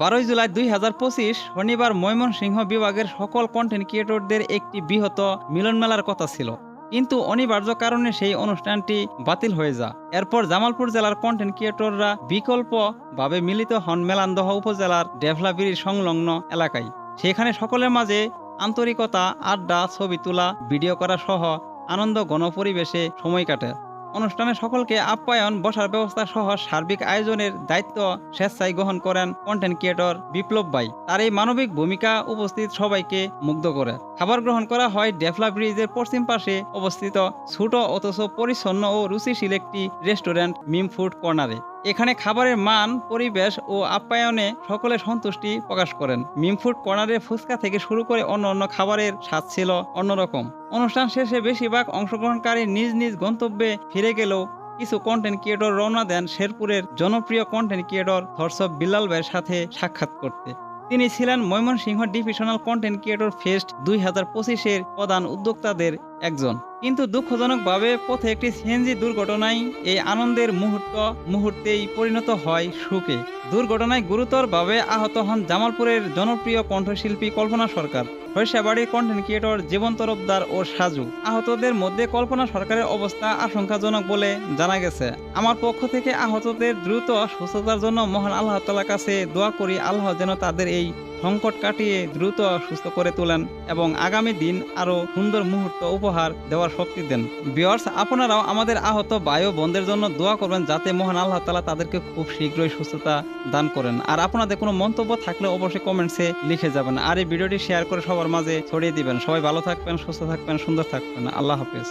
বারোই জুলাই দুই হাজার পঁচিশ শনিবার ময়মনসিংহ বিভাগের সকল কন্টেন্ট ক্রিয়েটরদের একটি বৃহৎ মিলন মেলার কথা ছিল। কিন্তু অনিবার্য কারণে সেই অনুষ্ঠানটি বাতিল হয়ে যা এরপর জামালপুর জেলার কন্টেন্ট ক্রিয়েটররা বিকল্পভাবে মিলিত হন মেলান্দহ উপজেলার ডেভলাবির সংলগ্ন এলাকায়। সেখানে সকলের মাঝে আন্তরিকতা, আড্ডা, ছবি তোলা, ভিডিও করা সহ আনন্দ, গণপরিবেশে সময় কাটে। অনুষ্ঠানে সকলকে আপ্যায়ন, বসার ব্যবস্থা সহ সার্বিক আয়োজনের দায়িত্ব স্বেচ্ছায় গ্রহণ করেন কন্টেন্ট ক্রিয়েটর বিপ্লব ভাই তার এই মানবিক ভূমিকা উপস্থিত সবাইকে মুগ্ধ করে। খাবার গ্রহণ করা হয় ডেফলা ব্রিজের পশ্চিম পাশে অবস্থিত ছোট অথচ পরিচ্ছন্ন ও রুচিশীল একটি রেস্টুরেন্ট মিম ফুড কর্নারে। এখানে খাবারের মান, পরিবেশ ও আপ্যায়নে সকলে সন্তুষ্টি প্রকাশ করেন। মিমফুড কর্নারের ফুচকা থেকে শুরু করে অন্য অন্য খাবারের স্বাদ ছিল অন্যরকম। অনুষ্ঠান শেষে বেশিরভাগ অংশগ্রহণকারী নিজ নিজ গন্তব্যে ফিরে গেলেও কিছু কন্টেন্ট ক্রিয়েটর রওনা দেন শেরপুরের জনপ্রিয় কন্টেন্ট ক্রিয়েটর থরসব বিল্লাল ভাইয়ের সাথে সাক্ষাৎ করতে। তিনি ছিলেন Mymensingh divisional content creator fest দুই হাজার পঁচিশের প্রধান উদ্যোক্তাদের একজন। কিন্তু দুঃখজনকভাবে পথে একটি সিএনজি দুর্ঘটনায় এই আনন্দের মুহূর্ত, মুহূর্তেই পরিণত হয় সুখে। দুর্ঘটনায় গুরুতরভাবে আহত হন জামালপুরের জনপ্রিয় কণ্ঠশিল্পী কল্পনা সরকার সরিষাবাড়ির কন্টেন্ট ক্রিয়েটর জীবন তরফদার ও সাজু। আহতদের মধ্যে কল্পনা সরকারের অবস্থা আশঙ্কাজনক বলে জানা গেছে। আমার পক্ষ থেকে আহতদের দ্রুত সুস্থতার জন্য মহান আল্লাহ তালার কাছে দোয়া করি, আল্লাহ যেন তাদের এই সংকট কাটিয়ে দ্রুত সুস্থ করে তোলেন এবং আগামী দিন আরও সুন্দর মুহূর্ত উপহার দেওয়ার শক্তি দেন। বিয়ার্স আপনারাও আমাদের আহত বায়ু বন্ধের জন্য দোয়া করবেন যাতে মহান আল্লাহ তালা তাদেরকে খুব শীঘ্রই সুস্থতা দান করেন। আর আপনাদের কোনো মন্তব্য থাকলে অবশ্যই কমেন্টসে লিখে যাবেন আর এই ভিডিওটি শেয়ার করে সবার মাঝে ছড়িয়ে দিবেন। সবাই ভালো থাকবেন, সুস্থ থাকবেন, সুন্দর থাকবেন। আল্লাহ হাফেজ।